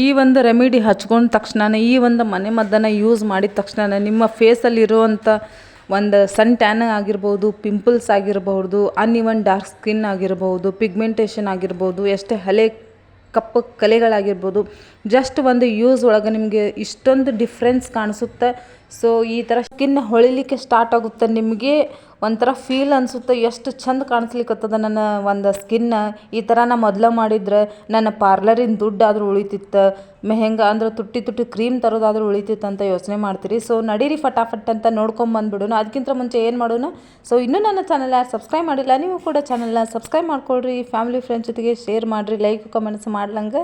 ಈ ಒಂದು ರೆಮಿಡಿ ಹಚ್ಕೊಂಡ ತಕ್ಷಣ ಈ ಒಂದು ಮನೆ ಮದ್ದನ್ನು ಯೂಸ್ ಮಾಡಿದ ತಕ್ಷಣ ನಿಮ್ಮ ಫೇಸಲ್ಲಿರುವಂಥ ಒಂದು ಸನ್ ಟ್ಯಾನ್ ಆಗಿರ್ಬೋದು ಪಿಂಪಲ್ಸ್ ಆಗಿರಬಹುದು ಅನ್ಇವನ್ ಡಾರ್ಕ್ ಸ್ಕಿನ್ ಆಗಿರ್ಬೋದು ಪಿಗ್ಮೆಂಟೇಷನ್ ಆಗಿರ್ಬೋದು, ಎಷ್ಟೇ ಹಳೆ ಕಪ್ಪು ಕಲೆಗಳಾಗಿರ್ಬೋದು ಜಸ್ಟ್ ಒಂದು ಯೂಸ್ ಒಳಗೆ ನಿಮಗೆ ಇಷ್ಟೊಂದು ಡಿಫ್ರೆನ್ಸ್ ಕಾಣಿಸುತ್ತೆ. ಸೊ ಈ ಥರ ಸ್ಕಿನ್ ಹೊಳಿಲಿಕ್ಕೆ ಸ್ಟಾರ್ಟ್ ಆಗುತ್ತೆ ನಿಮಗೆ. ಒಂಥರ ಫೀಲ್ ಅನಿಸುತ್ತೆ, ಎಷ್ಟು ಚಂದ ಕಾಣಿಸ್ಲಿಕ್ಕತ್ತದ ನನ್ನ ಒಂದು ಸ್ಕಿನ್ನ ಈ ಥರ ನಾ ಮೊದಲು ಮಾಡಿದ್ರೆ ನನ್ನ ಪಾರ್ಲರಿನ ದುಡ್ಡಾದರೂ ಉಳಿತಿತ್ತು. ಮೆಹೆಂಗಾ ಅಂದ್ರೆ ತುಟ್ಟಿ ತುಟ್ಟಿ ಕ್ರೀಮ್ ತರೋದಾದ್ರೂ ಉಳಿತಿತ್ತು ಅಂತ ಯೋಚನೆ ಮಾಡ್ತೀರಿ. ಸೊ ನಡೀರಿ ಫಟಾಫಟ್ ಅಂತ ನೋಡ್ಕೊಂಬಂದ್ಬಿಡೋಣ ಅದಕ್ಕಿಂತ ಮುಂಚೆ ಏನು ಮಾಡೋಣ? ಸೊ ಇನ್ನೂ ನನ್ನ ಚಾನಲ್ ಯಾರು ಸಬ್ಸ್ಕ್ರೈಬ್ ಮಾಡಿಲ್ಲ, ನೀವು ಕೂಡ ಚಾನಲ್ನ ಸಬ್ಸ್ಕ್ರೈಬ್ ಮಾಡ್ಕೊಳ್ರಿ. ಫ್ಯಾಮಿಲಿ ಫ್ರೆಂಡ್ಸ್ ಜೊತೆಗೆ ಶೇರ್ ಮಾಡಿರಿ ಲೈಕ್ ಕಮೆಂಟ್ಸ್ ಮಾಡ್ಲಂಗೆ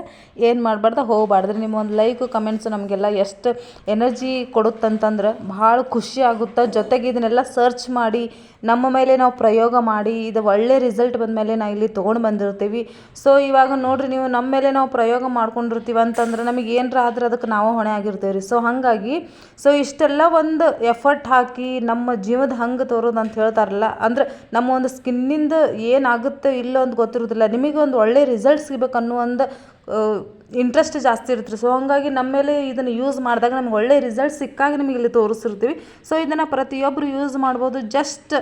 ಏನು ಮಾಡಬಾರ್ದು? ಹೋಗಬಾರ್ದು ನಿಮ್ಮ ಒಂದು ಲೈಕ್ ಕಮೆಂಟ್ಸ್ ನಮಗೆಲ್ಲ ಎಷ್ಟು ಎನರ್ಜಿ ಕೊಡುತ್ತಂತಂದ್ರೆ ಭಾಳ ಖುಷಿ ಆಗುತ್ತೆ? ಜೊತೆಗೆ ಇದನ್ನೆಲ್ಲ ಸರ್ಚ್ ಮಾಡಿ, ನಮ್ಮ ಮೇಲೆ ನಾವು ಪ್ರಯೋಗ ಮಾಡಿ, ಇದು ಒಳ್ಳೆ ರಿಸಲ್ಟ್ ಬಂದ ಮೇಲೆ ನಾವು ಇಲ್ಲಿ ತೊಗೊಂಡು ಬಂದಿರ್ತೀವಿ. ಸೊ ಇವಾಗ ನೋಡಿರಿ ನೀವು, ನಮ್ಮ ಮೇಲೆ ನಾವು ಪ್ರಯೋಗ ಮಾಡ್ಕೊಂಡಿರ್ತೀವಿ ಅಂತಂದ್ರೆ ನಮಗೆ ಏನರ ಆದ್ರೆ ಅದಕ್ಕೆ ನಾವು ಹೊಣೆ ಆಗಿರ್ತೀವಿ ರೀ. ಸೊ ಹಾಗಾಗಿ ಸೊ ಇಷ್ಟೆಲ್ಲ ಒಂದು ಎಫರ್ಟ್ ಹಾಕಿ ನಮ್ಮ ಜೀವದ ಹಂಗೆ ತೋರೋದು ಅಂತ ಹೇಳ್ತಾರಲ್ಲ, ಅಂದ್ರೆ ನಮ್ಮ ಒಂದು ಸ್ಕಿನ್ನಿಂದ ಏನಾಗುತ್ತೆ ಇಲ್ಲ ಅಂತ ಗೊತ್ತಿರೋದಿಲ್ಲ. ನಿಮಗೆ ಒಂದು ಒಳ್ಳೆ ರಿಸಲ್ಟ್ ಸಿಗ್ಬೇಕು ಅನ್ನೋ ಒಂದು ಇಂಟ್ರೆಸ್ಟ್ ಜಾಸ್ತಿ ಇರುತ್ತೆ ಸೊ ಹಾಗಾಗಿ ನಮ್ಮ ಮೇಲೆ ಇದನ್ನು ಯೂಸ್ ಮಾಡಿದಾಗ ನಮ್ಗೆ ಒಳ್ಳೆ ರಿಸಲ್ಟ್ ಸಿಕ್ಕಾಗ ನಿಮಗೆ ಇಲ್ಲಿ ತೋರಿಸಿರ್ತೀವಿ. ಸೊ ಇದನ್ನು ಪ್ರತಿಯೊಬ್ಬರು ಯೂಸ್ ಮಾಡ್ಬೋದು. ಜಸ್ಟ್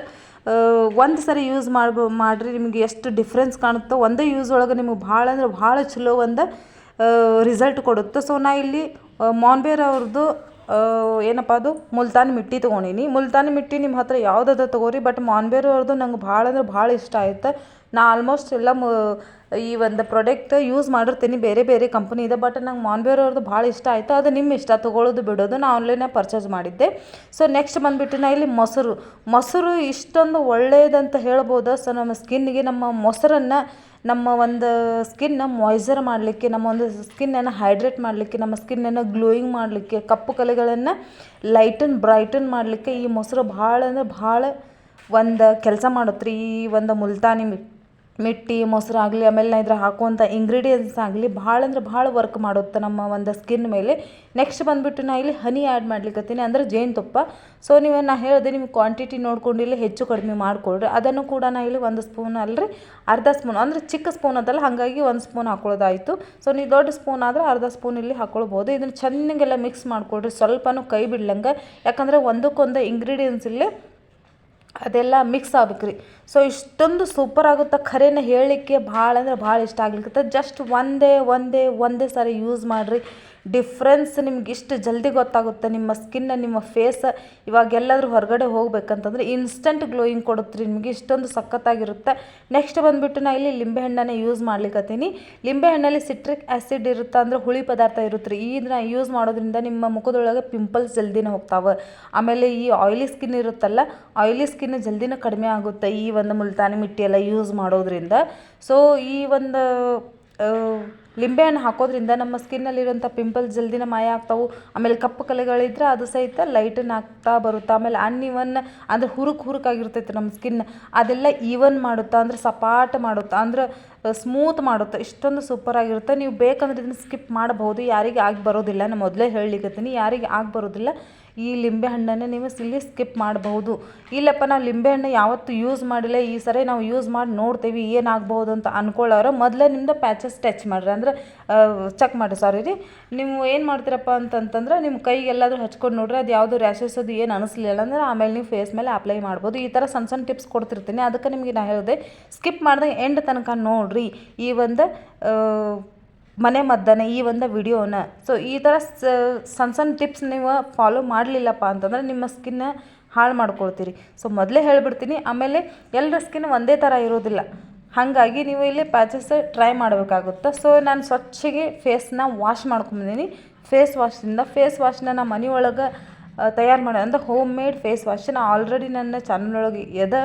ಒಂದು ಸರಿ ಯೂಸ್ ಮಾಡ್ಬೋ, ಮಾಡಿರಿ, ನಿಮಗೆ ಎಷ್ಟು ಡಿಫ್ರೆನ್ಸ್ ಕಾಣುತ್ತೋ, ಒಂದೇ ಯೂಸ್ ಒಳಗೆ ನಿಮಗೆ ಭಾಳ ಅಂದ್ರೆ ಭಾಳ ಚಲೋ ಒಂದು ರಿಸಲ್ಟ್ ಕೊಡುತ್ತೆ. ಸೊ ನಾ ಇಲ್ಲಿ ಮಾನ್ಬೇರ್ ಅವ್ರದ್ದು ಏನಪ್ಪ ಅದು, ಮುಲ್ತಾನ್ ಮಿಟ್ಟಿ ತೊಗೊಂಡೀನಿ. ಮುಲ್ತಾನ್ ಮಿಟ್ಟಿ ನಿಮ್ಮ ಹತ್ರ ಯಾವುದಾದ್ರು ತೊಗೋರಿ ಬಟ್ ಮಾನ್ಬೇರ್ ಅವ್ರದ್ದು ನಂಗೆ ಭಾಳ ಅಂದ್ರೆ ಭಾಳ ಇಷ್ಟ ಆಯ್ತು. ನಾ ಆಲ್ಮೋಸ್ಟ್ ಎಲ್ಲ ಮ, ಈ ಒಂದು ಪ್ರಾಡಕ್ಟ್ ಯೂಸ್ ಮಾಡಿರ್ತೀನಿ. ಬೇರೆ ಬೇರೆ ಕಂಪ್ನಿ ಇದೆ ಬಟ್ ನಂಗೆ ಮಾನ್ಬೇರ್ ಅವ್ರದ್ದು ಭಾಳ ಇಷ್ಟ ಆಯಿತು. ಅದು ನಿಮ್ಮ ಇಷ್ಟ ತೊಗೊಳ್ಳೋದು ಬಿಡೋದು. ನಾ ಆನ್ಲೈನಾಗ ಪರ್ಚೇಸ್ ಮಾಡಿದ್ದೆ. ಸೊ ನೆಕ್ಸ್ಟ್ ಬಂದುಬಿಟ್ಟು ನಾ ಇಲ್ಲಿ ಮೊಸರು. ಮೊಸರು ಇಷ್ಟೊಂದು ಒಳ್ಳೆಯದಂತ ಹೇಳ್ಬೋದು? ಸೊ ನಮ್ಮ ಸ್ಕಿನ್ನಿಗೆ ನಮ್ಮ ಮೊಸರನ್ನು ನಮ್ಮ ಒಂದು ಸ್ಕಿನ್ನ ಮಾಯ್ಸರ್ ಮಾಡಲಿಕ್ಕೆ, ನಮ್ಮ ಒಂದು ಸ್ಕಿನ್ನನ್ನು ಹೈಡ್ರೇಟ್ ಮಾಡಲಿಕ್ಕೆ, ನಮ್ಮ ಸ್ಕಿನ್ನನ್ನು ಗ್ಲೋಯಿಂಗ್ ಮಾಡಲಿಕ್ಕೆ, ಕಪ್ಪು ಕಲೆಗಳನ್ನು ಲೈಟನ್ ಬ್ರೈಟನ್ ಮಾಡಲಿಕ್ಕೆ ಈ ಮೊಸರು ಭಾಳ ಅಂದ್ರೆ ಭಾಳ ಒಂದು ಕೆಲಸ ಮಾಡುತ್ತೆ ರೀ. ಈ ಒಂದು ಮುಲ್ತಾನಿ ಮಿಟ್ಟಿ, ಮೊಸರು ಆಗಲಿ, ಆಮೇಲೆ ನಾ ಇದ್ರ ಹಾಕುವಂಥ ಇಂಗ್ರೀಡಿಯೆಂಟ್ಸ್ ಆಗಲಿ ಭಾಳ ಅಂದ್ರೆ ಭಾಳ ವರ್ಕ್ ಮಾಡುತ್ತೆ ನಮ್ಮ ಒಂದು ಸ್ಕಿನ್ ಮೇಲೆ. ನೆಕ್ಸ್ಟ್ ಬಂದುಬಿಟ್ಟು ನಾ ಇಲ್ಲಿ ಹನಿ ಆ್ಯಡ್ ಮಾಡ್ಲಿಕ್ಕತ್ತೀನಿ ಅಂದ್ರೆ ಜೇನುತುಪ್ಪ ಸೊ ನೀವು ನಾ ಹೇಳಿದೆ ನಿಮ್ಗೆ ಕ್ವಾಂಟಿಟಿ ನೋಡ್ಕೊಂಡು ಇಲ್ಲಿ ಹೆಚ್ಚು ಕಡಿಮೆ ಮಾಡಿಕೊಡ್ರಿ. ಅದನ್ನು ಕೂಡ ನಾ ಇಲ್ಲಿ ಒಂದು ಸ್ಪೂನ್ ಅಲ್ರಿ, ಅರ್ಧ ಸ್ಪೂನ್ ಅಂದರೆ ಚಿಕ್ಕ ಸ್ಪೂನ್ ಅದಲ್ಲ, ಹಾಗಾಗಿ ಒಂದು ಸ್ಪೂನ್ ಹಾಕೊಳ್ಳೋದಾಯಿತು ಸೊ ನೀವು ದೊಡ್ಡ ಸ್ಪೂನ್ ಆದರೆ ಅರ್ಧ ಸ್ಪೂನ್ ಇಲ್ಲಿ ಹಾಕ್ಕೊಳ್ಬೋದು ಇದನ್ನು ಚೆನ್ನಾಗೆಲ್ಲ ಮಿಕ್ಸ್ ಮಾಡಿಕೊಡ್ರಿ. ಸ್ವಲ್ಪನೂ ಕೈ ಬಿಡ್ಲಂಗೆ. ಯಾಕಂದರೆ ಒಂದಕ್ಕೊಂದು ಇಂಗ್ರೀಡಿಯೆಂಟ್ಸ್ ಇಲ್ಲಿ ಅದೆಲ್ಲ ಮಿಕ್ಸ್ ಆಗ್ಬೇಕು ರೀ ಸೊ ಇಷ್ಟೊಂದು ಸೂಪರ್ ಆಗುತ್ತೆ. ಖರೇನ ಹೇಳಲಿಕ್ಕೆ ಭಾಳ ಅಂದ್ರೆ ಭಾಳ ಇಷ್ಟ ಆಗ್ಲಿಕ್ಕೆ ಜಸ್ಟ್ ಒಂದೇ ಒಂದೇ ಒಂದೇ ಸಾರಿ ಯೂಸ್ ಮಾಡಿರಿ. ಡಿಫ್ರೆನ್ಸ್ ನಿಮ್ಗೆ ಇಷ್ಟು ಜಲ್ದಿ ಗೊತ್ತಾಗುತ್ತೆ. ನಿಮ್ಮ ಸ್ಕಿನ್ನ ನಿಮ್ಮ ಫೇಸ್ ಇವಾಗ ಎಲ್ಲಾದರೂ ಹೊರಗಡೆ ಹೋಗ್ಬೇಕಂತಂದ್ರೆ ಇನ್ಸ್ಟಂಟ್ ಗ್ಲೋಯಿಂಗ್ ಕೊಡುತ್ತೆ ನಿಮಗೆ ಇಷ್ಟೊಂದು ಸಖತ್ತಾಗಿರುತ್ತೆ. ನೆಕ್ಸ್ಟ್ ಬಂದುಬಿಟ್ಟು ನಾ ಇಲ್ಲಿ ಲಿಂಬೆಹಣ್ಣನ್ನೇ ಯೂಸ್ ಮಾಡ್ಲಿಕ್ಕತ್ತೀನಿ ಲಿಂಬೆಹಣ್ಣಲ್ಲಿ ಸಿಟ್ರಿಕ್ ಆ್ಯಸಿಡ್ ಇರುತ್ತೆ ಅಂದ್ರೆ ಹುಳಿ ಪದಾರ್ಥ ಇರುತ್ತೆ ರೀ ಇದನ್ನ ಯೂಸ್ ಮಾಡೋದ್ರಿಂದ ನಿಮ್ಮ ಮುಖದೊಳಗೆ ಪಿಂಪಲ್ಸ್ ಜಲ್ದಿನೇ ಹೋಗ್ತಾವೆ. ಆಮೇಲೆ ಈ ಆಯಿಲಿ ಸ್ಕಿನ್ ಇರುತ್ತಲ್ಲ ಆಯಿಲಿ ಸ್ಕಿನ್ ಜಲ್ದಿನ ಕಡಿಮೆ ಆಗುತ್ತೆ ಈ ಒಂದು ಮುಲ್ತಾನಿ ಮಿಟ್ಟಿ ಎಲ್ಲ ಯೂಸ್ ಮಾಡೋದ್ರಿಂದ. ಸೊ ಈ ಒಂದು ಲಿಂಬೆಹಣ್ಣು ಹಾಕೋದ್ರಿಂದ ನಮ್ಮ ಸ್ಕಿನ್ನಲ್ಲಿರುವಂಥ ಪಿಂಪಲ್ಸ್ ಜಲ್ದಿನ ಮಾಯ ಆಗ್ತಾವೆ. ಆಮೇಲೆ ಕಪ್ಪು ಕಲೆಗಳಿದ್ರೆ ಅದು ಸಹಿತ ಲೈಟನ್ ಆಗ್ತಾ ಬರುತ್ತೆ. ಆಮೇಲೆ ಅನ್ಇವನ್ ಅಂದ್ರೆ ಹುರುಕು ಹುರುಕಾಗಿರ್ತೈತೆ ನಮ್ಮ ಸ್ಕಿನ್. ಅದೆಲ್ಲ ಈವನ್ ಮಾಡುತ್ತಾ ಅಂದ್ರೆ ಸಪಾಟ್ ಮಾಡುತ್ತಾ ಅಂದ್ರೆ ಸ್ಮೂತ್ ಮಾಡುತ್ತೆ. ಇಷ್ಟೊಂದು ಸೂಪರ್ ಆಗಿರುತ್ತೆ. ನೀವು ಬೇಕಂದ್ರೆ ಇದನ್ನು ಸ್ಕಿಪ್ ಮಾಡಬಹುದು. ಯಾರಿಗೆ ಆಗಿ ಬರೋದಿಲ್ಲ. ನಾನು ಮೊದಲೇ ಹೇಳಲಿಕ್ಕತ್ತೀನಿ ಯಾರಿಗೆ ಆಗಿ ಬರೋದಿಲ್ಲ, ಈ ಲಿಂಬೆ ಹಣ್ಣನ್ನು ನೀವು ಇಲ್ಲಿ ಸ್ಕಿಪ್ ಮಾಡಬಹುದು. ಇಲ್ಲಪ್ಪ ನಾವು ಲಿಂಬೆಹಣ್ಣು ಯಾವತ್ತು ಯೂಸ್ ಮಾಡಿಲ್ಲ. ಈ ಸರಿ ನಾವು ಯೂಸ್ ಮಾಡಿ ನೋಡ್ತೀವಿ ಏನಾಗ್ಬೋದು ಅಂತ ಅನ್ಕೊಳ್ಳೋರು, ಮೊದಲೇ ನಿಮ್ಮದು ಪ್ಯಾಚಸ್ ಟಚ್ ಮಾಡಿರಿ. ಅಂದ್ರೆ ಚೆಕ್ ಮಾಡಿರಿ. ಸಾರಿ ರೀ. ನೀವು ಏನು ಮಾಡ್ತೀರಪ್ಪ ಅಂತಂತಂದ್ರೆ ನಿಮ್ಮ ಕೈಗೆಲ್ಲಾದರೂ ಹಚ್ಕೊಂಡು ನೋಡ್ರಿ. ಅದು ಯಾವುದು ರ್ಯಾಷಸ್ ಅದು ಏನು ಅನಿಸ್ಲಿಲ್ಲ ಅಂದ್ರೆ, ಆಮೇಲೆ ನೀವು ಫೇಸ್ ಮೇಲೆ ಅಪ್ಲೈ ಮಾಡ್ಬೋದು. ಈ ಥರ ಸಣ್ಣ ಸಣ್ಣ ಟಿಪ್ಸ್ ಕೊಡ್ತಿರ್ತೀನಿ. ಅದಕ್ಕೆ ನಿಮಗೆ ನಾನು ಹೇಳಿದೆ ಸ್ಕಿಪ್ ಮಾಡಿದಾಗ ಎಂಡ್ ತನಕ ನೋಡಿರಿ, ಈ ಒಂದು ಮನೆ ಮದ್ದನೆ, ಈ ಒಂದು ವಿಡಿಯೋನ. ಸೊ ಈ ಥರ ಸಣ್ಣ ಸಣ್ಣ ಟಿಪ್ಸ್ ನೀವು ಫಾಲೋ ಮಾಡಲಿಲ್ಲಪ್ಪ ಅಂತಂದ್ರೆ ನಿಮ್ಮ ಸ್ಕಿನ್ನ ಹಾಳು ಮಾಡ್ಕೊಳ್ತೀರಿ. ಸೊ ಮೊದಲೇ ಹೇಳಿಬಿಡ್ತೀನಿ, ಆಮೇಲೆ ಎಲ್ಲರ ಸ್ಕಿನ್ ಒಂದೇ ಥರ ಇರೋದಿಲ್ಲ. ಹಾಗಾಗಿ ನೀವು ಇಲ್ಲಿ ಪ್ಯಾಚಸ್ ಟ್ರೈ ಮಾಡಬೇಕಾಗುತ್ತೆ? ಸೊ ನಾನು ಸ್ವಚ್ಛಗೆ ಫೇಸ್ನ ವಾಶ್ ಮಾಡ್ಕೊಂಬಂದೀನಿ ಫೇಸ್ ವಾಶಿಂದ ಫೇಸ್ ವಾಶ್ನ ನಮ್ಮ ಮನೆಯೊಳಗೆ ತಯಾರು ಮಾಡಿ. ಅಂದರೆ ಹೋಮ್ ಮೇಡ್ ಫೇಸ್ ವಾಶ್ ನಾ ಆಲ್ರೆಡಿ ನನ್ನ ಚಾನಲ್ ಒಳಗೆ ಎದ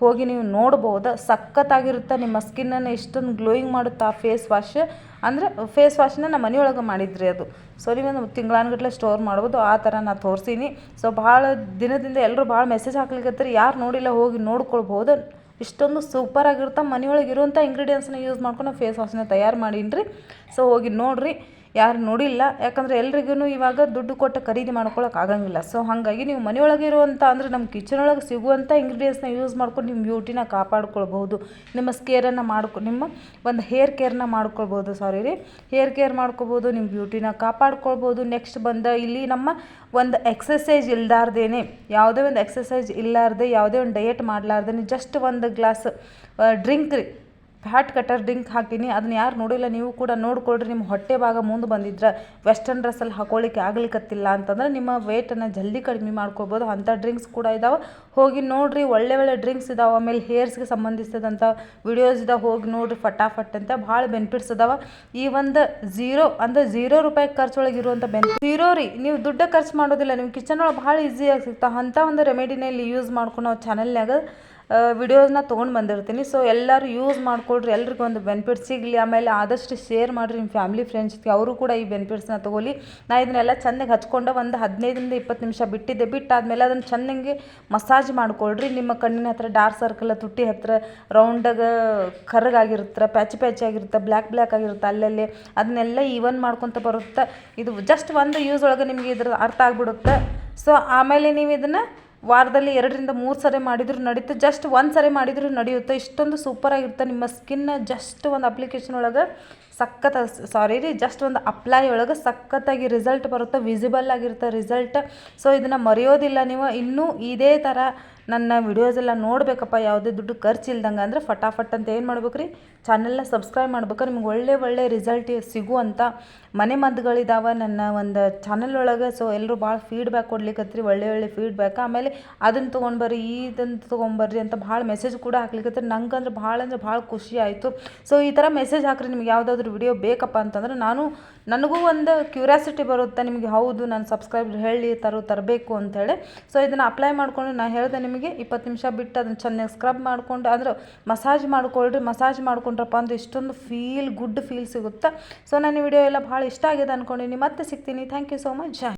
ಹೋಗಿ ನೀವು ನೋಡ್ಬೋದು. ಸಖತ್ತಾಗಿರುತ್ತೆ. ನಿಮ್ಮ ಸ್ಕಿನ್ನನ್ನು ಇಷ್ಟೊಂದು ಗ್ಲೋಯಿಂಗ್ ಮಾಡುತ್ತೆ ಆ ಫೇಸ್ ವಾಶ್ ಅಂದರೆ ಫೇಸ್ ವಾಶ್ನ ನಮ್ಮ ಮನೆಯೊಳಗೆ ಮಾಡಿದ್ರಿ ಅದು. ಸೊ ನೀವೊಂದು ತಿಂಗಳಾನ್ಗಟ್ಲೆ ಸ್ಟೋರ್ ಮಾಡ್ಬೋದು. ಆ ಥರ ನಾನು ತೋರಿಸೀನಿ. ಸೊ ಭಾಳ ದಿನದಿಂದ ಎಲ್ಲರೂ ಭಾಳ ಮೆಸೇಜ್ ಹಾಕ್ಲಿಕ್ಕೆ ಯಾರು ನೋಡಿಲ್ಲ ಹೋಗಿ ನೋಡ್ಕೊಳ್ಬೋದು. ಇಷ್ಟೊಂದು ಸೂಪರ್ ಆಗಿರುತ್ತೆ ಮನೆಯೊಳಗೆ ಇರುವಂಥ ಇಂಗ್ರೀಡಿಯೆಂಟ್ಸ್ನ ಯೂಸ್ ಮಾಡ್ಕೊಂಡು ಫೇಸ್ ವಾಶ್ನ ತಯಾರು ಮಾಡೀನಿ ರೀ ಸೊ ಹೋಗಿ ನೋಡಿರಿ. ಯಾರು ನೋಡಿಲ್ಲ. ಯಾಕಂದರೆ ಎಲ್ರಿಗೂ ಇವಾಗ ದುಡ್ಡು ಕೊಟ್ಟು ಖರೀದಿ ಮಾಡ್ಕೊಳ್ಳೋಕೆ ಆಗಂಗಿಲ್ಲ. ಸೊ ಹಾಗಾಗಿ ನೀವು ಮನೆಯೊಳಗೆ ಇರುವಂಥ ಅಂದರೆ ನಮ್ಮ ಕಿಚನ್ ಒಳಗೆ ಸಿಗುವಂಥ ಇಂಗ್ರೀಡಿಯೆಂಟ್ಸ್ನ ಯೂಸ್ ಮಾಡ್ಕೊಂಡು ನಿಮ್ಮ ಬ್ಯೂಟಿನ ಕಾಪಾಡ್ಕೊಳ್ಬಹುದು. ನಿಮ್ಮ ಸ್ಕೇರನ್ನು ಮಾಡ್ಕೊ, ನಿಮ್ಮ ಒಂದು ಹೇರ್ ಕೇರ್ನ ಮಾಡ್ಕೊಳ್ಬೋದು ಸಾರಿ ರೀ. ಹೇರ್ ಕೇರ್ ಮಾಡ್ಕೊಬೋದು ನಿಮ್ಮ ಬ್ಯೂಟಿನ ಕಾಪಾಡ್ಕೊಳ್ಬೋದು ನೆಕ್ಸ್ಟ್ ಬಂದ ಇಲ್ಲಿ ನಮ್ಮ ಒಂದು ಎಕ್ಸಸೈಸ್ ಇಲ್ದಾರ್ದೇನೆ. ಯಾವುದೇ ಒಂದು ಎಕ್ಸಸೈಸ್ ಇಲ್ಲಾರ್ದೆ, ಯಾವುದೇ ಒಂದು ಡಯಟ್ ಮಾಡಲಾರ್ದೇ ಜಸ್ಟ್ ಒಂದು ಗ್ಲಾಸ್ ಡ್ರಿಂಕ್ ರೀ. ಫ್ಯಾಟ್ ಕಟರ್ ಡ್ರಿಂಕ್ ಹಾಕೀನಿ. ಅದನ್ನ ಯಾರು ನೋಡಿಲ್ಲ, ನೀವು ಕೂಡ ನೋಡ್ಕೊಳ್ರಿ. ನಿಮ್ಮ ಹೊಟ್ಟೆ ಭಾಗ ಮುಂದೆ ಬಂದಿದ್ರೆ ವೆಸ್ಟರ್ನ್ ಡ್ರೆಸ್ಸಲ್ಲಿ ಹಾಕೊಳ್ಳಿಕ್ಕೆ ಆಗ್ಲಿಕ್ಕತ್ತಿಲ್ಲ ಅಂತಂದ್ರೆ ನಿಮ್ಮ ವೇಟನ್ನು ಜಲ್ದಿ ಕಡಿಮೆ ಮಾಡ್ಕೊಬೋದು. ಅಂಥ ಡ್ರಿಂಕ್ಸ್ ಕೂಡ ಇದ್ದಾವೆ ಹೋಗಿ ನೋಡಿರಿ, ಒಳ್ಳೆ ಒಳ್ಳೆ ಡ್ರಿಂಕ್ಸ್ ಇದಾವೆ. ಆಮೇಲೆ ಹೇರ್ಸ್ಗೆ ಸಂಬಂಧಿಸಿದಂಥ ವಿಡಿಯೋಸ್ ಇದಾವೆ. ಹೋಗಿ ನೋಡಿರಿ, ಫಟಾಫಟ್ ಅಂತ ಭಾಳ ಬೆನಿಫಿಟ್ಸ್ ಇದಾವೆ ಈ ಒಂದು ಝೀರೋ ಅಂದರೆ ಝೀರೋ ರೂಪಾಯಿ ಖರ್ಚೊಳಗೆ ಇರುವಂಥ ಬೆನಿಫಿಟ್ ಝೀರೋ ರೀ, ನೀವು ದುಡ್ಡು ಖರ್ಚು ಮಾಡೋದಿಲ್ಲ. ನಿಮ್ಮ ಕಿಚನ್ ಒಳಗೆ ಭಾಳ ಈಸಿಯಾಗಿ ಸಿಗ್ತಾವೆ. ಅಂಥ ಒಂದು ರೆಮಿಡಿನ ಇಲ್ಲಿ ಯೂಸ್ ಮಾಡ್ಕೊಂಡು ನಾವು ಚಾನಲ್ನಾಗ ವಿಡಿಯೋಸ್ನ ತೊಗೊಂಡು ಬಂದಿರ್ತೀನಿ. ಸೊ ಎಲ್ಲರೂ ಯೂಸ್ ಮಾಡ್ಕೊಳ್ರಿ, ಎಲ್ರಿಗೂ ಒಂದು ಬೆನಿಫಿಟ್ ಸಿಗಲಿ. ಆಮೇಲೆ ಆದಷ್ಟು ಶೇರ್ ಮಾಡಿರಿ ನಿಮ್ಮ ಫ್ಯಾಮಿಲಿ ಫ್ರೆಂಡ್ಸ್ಗೆ ಅವರು ಕೂಡ ಈ ಬೆನಿಫಿಟ್ಸ್ನ ತೊಗೊಲಿ ನಾ ಇದನ್ನೆಲ್ಲ ಚೆನ್ನಾಗಿ ಹಚ್ಕೊಂಡು ಒಂದು ಹದಿನೈದರಿಂದ ಇಪ್ಪತ್ತು ನಿಮಿಷ ಬಿಟ್ಟಿದ್ದೆ. ಬಿಟ್ಟಾದಮೇಲೆ ಅದನ್ನು ಚೆನ್ನಾಗಿ ಮಸಾಜ್ ಮಾಡ್ಕೊಳ್ರಿ. ನಿಮ್ಮ ಕಣ್ಣಿನ ಹತ್ರ ಡಾರ್ಕ್ ಸರ್ಕಲ್ ತುಟ್ಟಿ ಹತ್ರ ರೌಂಡಾಗ ಕರ್ಗಾಗಿರುತ್ತೆ ಪ್ಯಾಚ್ ಪ್ಯಾಚ್ ಆಗಿರುತ್ತೆ ಬ್ಲ್ಯಾಕ್ ಬ್ಲ್ಯಾಕ್ ಆಗಿರುತ್ತೆ, ಅಲ್ಲಲ್ಲಿ ಅದನ್ನೆಲ್ಲ ಈವನ್ ಮಾಡ್ಕೊತ ಬರುತ್ತೆ. ಇದು ಜಸ್ಟ್ ಒಂದು ಯೂಸ್ ಒಳಗೆ ನಿಮಗೆ ಇದ್ರ ಅರ್ಥ ಆಗ್ಬಿಡುತ್ತೆ. ಸೊ ಆಮೇಲೆ ನೀವು ಇದನ್ನು ವಾರದಲ್ಲಿ ಎರಡರಿಂದ ಮೂರು ಸರಿ ಮಾಡಿದರೂ ನಡೆಯುತ್ತೆ ಜಸ್ಟ್ ಒಂದು ಸರಿ ಮಾಡಿದರೂ ನಡೆಯುತ್ತೆ. ಇಷ್ಟೊಂದು ಸೂಪರಾಗಿರುತ್ತೆ ನಿಮ್ಮ ಸ್ಕಿನ್ನ ಜಸ್ಟ್ ಒಂದು ಅಪ್ಲಿಕೇಶನ್ ಒಳಗೆ ಸಖತ್ ಸಾರಿ ರೀ ಜಸ್ಟ್ ಒಂದು ಅಪ್ಲೈ ಒಳಗೆ ಸಖತ್ತಾಗಿ ರಿಸಲ್ಟ್ ಬರುತ್ತೆ ವಿಸಿಬಲ್ ಆಗಿರುತ್ತೆ ರಿಸಲ್ಟ್ ಸೊ ಇದನ್ನು ಮರೆಯೋದಿಲ್ಲ ನೀವು. ಇನ್ನೂ ಇದೇ ಥರ ನನ್ನ ವಿಡಿಯೋಸ್ ಎಲ್ಲ ನೋಡಬೇಕಪ್ಪ, ಯಾವುದೇ ದುಡ್ಡು ಖರ್ಚು ಇಲ್ದಂಗೆ ಅಂದರೆ ಫಟಾಫಟ್ ಅಂತ ಏನು ಮಾಡ್ಬೇಕು ರೀ? ಚಾನಲ್ನ ಸಬ್ಸ್ಕ್ರೈಬ್ ಮಾಡ್ಬೇಕು. ನಿಮ್ಗೆ ಒಳ್ಳೆ ಒಳ್ಳೆ ರಿಸಲ್ಟ್ ಸಿಗುವಂಥ ಮನೆ ಮದ್ದುಗಳಿದ್ದಾವೆ ನನ್ನ ಒಂದು ಚಾನಲ್ ಒಳಗೆ. ಸೊ ಎಲ್ಲರೂ ಭಾಳ ಫೀಡ್ಬ್ಯಾಕ್ ಕೊಡ್ಲಿಕ್ಕತ್ರಿ ಒಳ್ಳೆ ಒಳ್ಳೆ ಫೀಡ್ಬ್ಯಾಕ್ ಆಮೇಲೆ ಅದನ್ನು ತೊಗೊಂಡ್ಬರ್ರಿ ಇದನ್ನು ತೊಗೊಂಬರ್ರಿ ಅಂತ ಭಾಳ ಮೆಸೇಜ್ ಕೂಡ ಹಾಕ್ಲಿಕ್ಕತ್ರಿ ನಂಗೆ ಅಂದ್ರೆ ಭಾಳ ಅಂದ್ರೆ ಭಾಳ ಖುಷಿ ಆಯಿತು. ಸೊ ಈ ಥರ ಮೆಸೇಜ್ ಹಾಕ್ರಿ, ನಿಮ್ಗೆ ಯಾವುದಾದ್ರೂ ವಿಡಿಯೋ ಬೇಕಪ್ಪ ಅಂತಂದ್ರೆ ನಾನು ನನಗೂ ಒಂದು ಕ್ಯೂರಿಯಾಸಿಟಿ ಬರುತ್ತೆ ನಿಮಗೆ ಹೌದು ನಾನು ಸಬ್ಸ್ಕ್ರೈಬ್ ಹೇಳಿ ತರೋ, ತರಬೇಕು ಅಂಥೇಳಿ ಸೊ ಇದನ್ನು ಅಪ್ಲೈ ಮಾಡಿಕೊಂಡು ನಾನು ಹೇಳಿದೆ ನಿಮಗೆ ಇಪ್ಪತ್ತು ನಿಮಿಷ ಬಿಟ್ಟು ಅದನ್ನು ಚೆನ್ನಾಗಿ ಸ್ಕ್ರಬ್ ಮಾಡಿಕೊಂಡು, ಅಂದರೆ ಮಸಾಜ್ ಮಾಡ್ಕೊಳ್ರಿ ಮಸಾಜ್ ಮಾಡ್ಕೊಂಡ್ರಪ್ಪ ಅಂದ್ರೆ ಇಷ್ಟೊಂದು ಫೀಲ್ ಗುಡ್ ಫೀಲ್ ಸಿಗುತ್ತೆ. ಸೊ ನನ್ನ ವಿಡಿಯೋ ಎಲ್ಲ ಭಾಳ ಇಷ್ಟ ಆಗಿದೆ ಅಂದ್ಕೊಂಡಿನಿ ಮತ್ತೆ ಸಿಗ್ತೀನಿ. Thank you so much